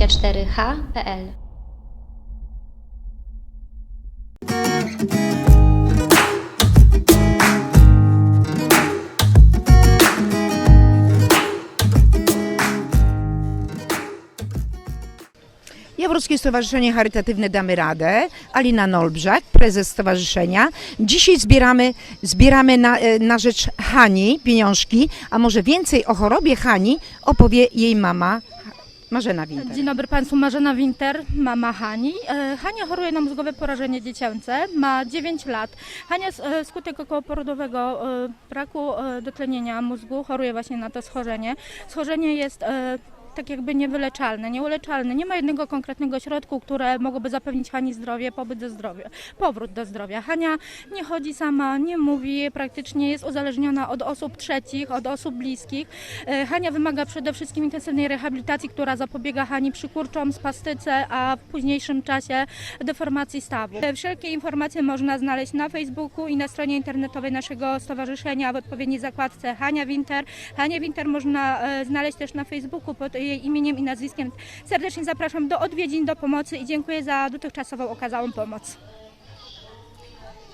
24h.pl Jaworskie Stowarzyszenie Charytatywne Damy Radę, Alina Nolbrzak, prezes stowarzyszenia. Dzisiaj zbieramy, zbieramy na, e, na rzecz Hani pieniążki, a może więcej o chorobie Hani opowie jej mama Marzena Winter. Dzień dobry Państwu, Marzena Winter, mama Hani. E, Hania choruje na mózgowe porażenie dziecięce, ma 9 lat. Hania e, skutek okołoporodowego e, braku dotlenienia mózgu choruje właśnie na to schorzenie. Schorzenie jest tak jakby niewyleczalne, nieuleczalne. Nie ma jednego konkretnego środku, które mogłoby zapewnić Hani zdrowie, pobyt do zdrowia, powrót do zdrowia. Hania nie chodzi sama, nie mówi, praktycznie jest uzależniona od osób trzecich, od osób bliskich. E, Hania wymaga przede wszystkim intensywnej rehabilitacji, która zapobiega Hani przykurczom, spastyce, a w późniejszym czasie deformacji stawu. E, Wszelkie informacje można znaleźć na Facebooku i na stronie internetowej naszego stowarzyszenia w odpowiedniej zakładce Hania Winter. Hania Winter można e, znaleźć też na Facebooku pod jej imieniem i nazwiskiem. Serdecznie zapraszam do odwiedzin, do pomocy i dziękuję za dotychczasową okazałą pomoc.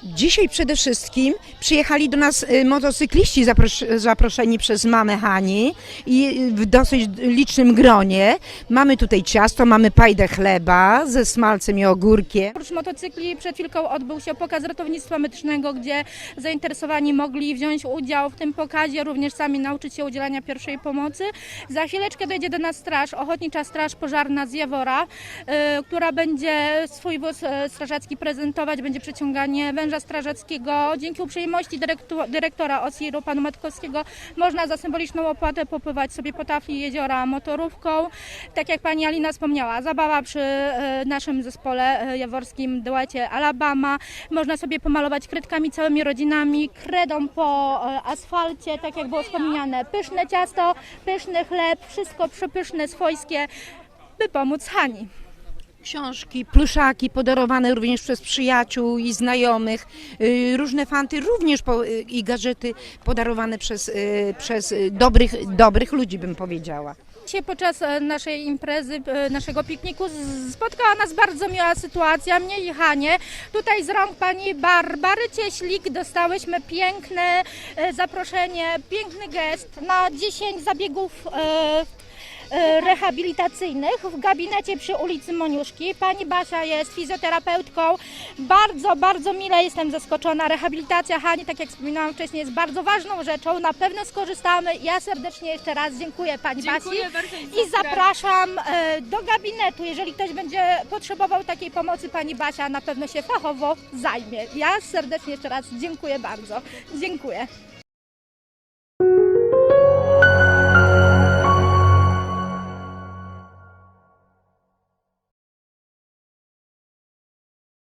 Dzisiaj przede wszystkim przyjechali do nas y, motocykliści zapros- zaproszeni przez mamę Hani i w dosyć licznym gronie. Mamy tutaj ciasto, mamy pajdę chleba ze smalcem i ogórkiem. Oprócz motocykli przed chwilką odbył się pokaz ratownictwa medycznego, gdzie zainteresowani mogli wziąć udział w tym pokazie, również sami nauczyć się udzielania pierwszej pomocy. Za chwileczkę dojdzie do nas straż, Ochotnicza Straż Pożarna z Jawora, y, która będzie swój wóz y, strażacki prezentować, będzie przeciąganie węża strażackiego. Dzięki uprzejmości dyrektu- dyrektora OSIR-u, panu Matkowskiego, można za symboliczną opłatę popływać sobie po tafli jeziora motorówką. Tak jak pani Alina wspomniała, zabawa przy e, naszym zespole e, jaworskim duecie Alabama. Można sobie pomalować kredkami całymi rodzinami, kredą po e, asfalcie, tak jak było wspomniane. Pyszne ciasto, pyszny chleb, wszystko przepyszne, swojskie, by pomóc Hani. Książki, pluszaki podarowane również przez przyjaciół i znajomych, y, różne fanty również po, y, i gadżety podarowane przez, y, przez dobrych, dobrych ludzi, bym powiedziała. Dzisiaj podczas e, naszej imprezy, e, naszego pikniku spotkała nas bardzo miła sytuacja, mnie i Hanie. Tutaj z rąk pani Barbary Cieślik dostałyśmy piękne e, zaproszenie, piękny gest na 10 zabiegów rehabilitacyjnych w gabinecie przy ulicy Moniuszki. Pani Basia jest fizjoterapeutką. Bardzo, bardzo mile jestem zaskoczona. Rehabilitacja Hani, tak jak wspominałam wcześniej, jest bardzo ważną rzeczą. Na pewno skorzystamy. Ja serdecznie jeszcze raz dziękuję Pani Basi i zapraszam e, do gabinetu. Jeżeli ktoś będzie potrzebował takiej pomocy, Pani Basia na pewno się fachowo zajmie. Ja serdecznie jeszcze raz dziękuję bardzo. Dziękuję.